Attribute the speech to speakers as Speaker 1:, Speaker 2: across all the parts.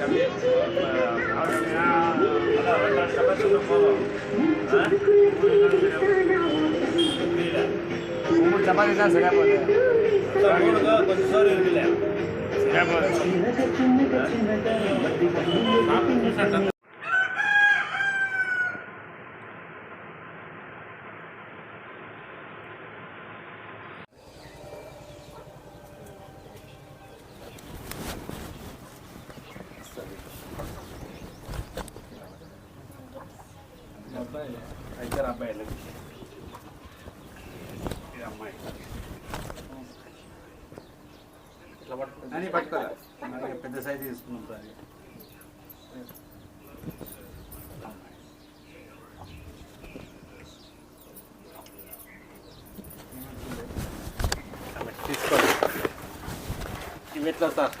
Speaker 1: గిట్టిడు గిట్టిడు
Speaker 2: ఇద్దరు అబ్బాయిలు ఇది అమ్మాయి ఇట్లా పట్టుకో అని పట్టుకోరా మరి పెద్ద సైజు తీసుకున్నాం సార్ తీసుకోండి ఇవి ఎట్లా సార్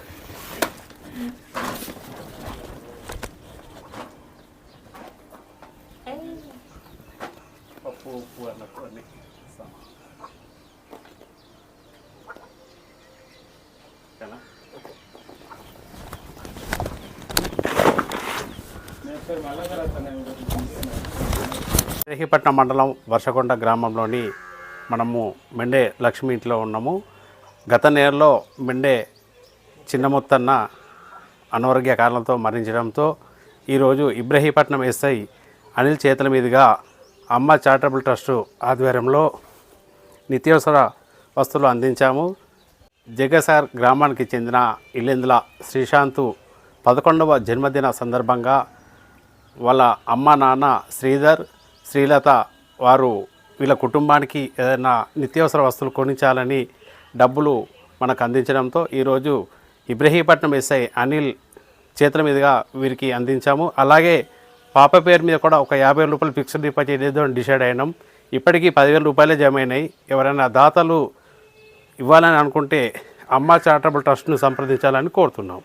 Speaker 2: పప్పు ఉప్పు అన్నట్టు అన్ని ఇస్తాం ఓకేనా రేహిపట్నం మండలం వర్షకొండ గ్రామంలోని మనము మెండే లక్ష్మి ఇంట్లో ఉన్నాము. గత నెలలో మెండే చిన్న మొత్తన్న అనారోగ్య కారణంతో మరణించడంతో ఈరోజు ఇబ్రహీపట్నం ఎస్ఐ అనిల్ చేతుల మీదుగా అమ్మ చారిటబుల్ ట్రస్టు ఆధ్వర్యంలో నిత్యావసర వస్తువులు అందించాము. జగసార్ గ్రామానికి చెందిన ఇల్లెందుల శ్రీశాంతు పదకొండవ జన్మదిన సందర్భంగా వాళ్ళ అమ్మ నాన్న శ్రీధర్ శ్రీలత వారు వీళ్ళ కుటుంబానికి ఏదైనా నిత్యావసర వస్తువులు కొనించాలని డబ్బులు మనకు అందించడంతో ఈరోజు ఇబ్రహీపట్నం ఎస్ఐ అనిల్ చేతుల మీదుగా వీరికి అందించాము. అలాగే పాప పేరు మీద కూడా ఒక యాభై రూపాయలు ఫిక్స్డ్ డిపాజిట్ ఏదో డిసైడ్ అయినాం. ఇప్పటికీ పదివేల రూపాయలే జమ అయినాయి. ఎవరైనా దాతలు ఇవ్వాలని అనుకుంటే అమ్మ చారిటబుల్ ట్రస్ట్ను సంప్రదించాలని కోరుతున్నాం.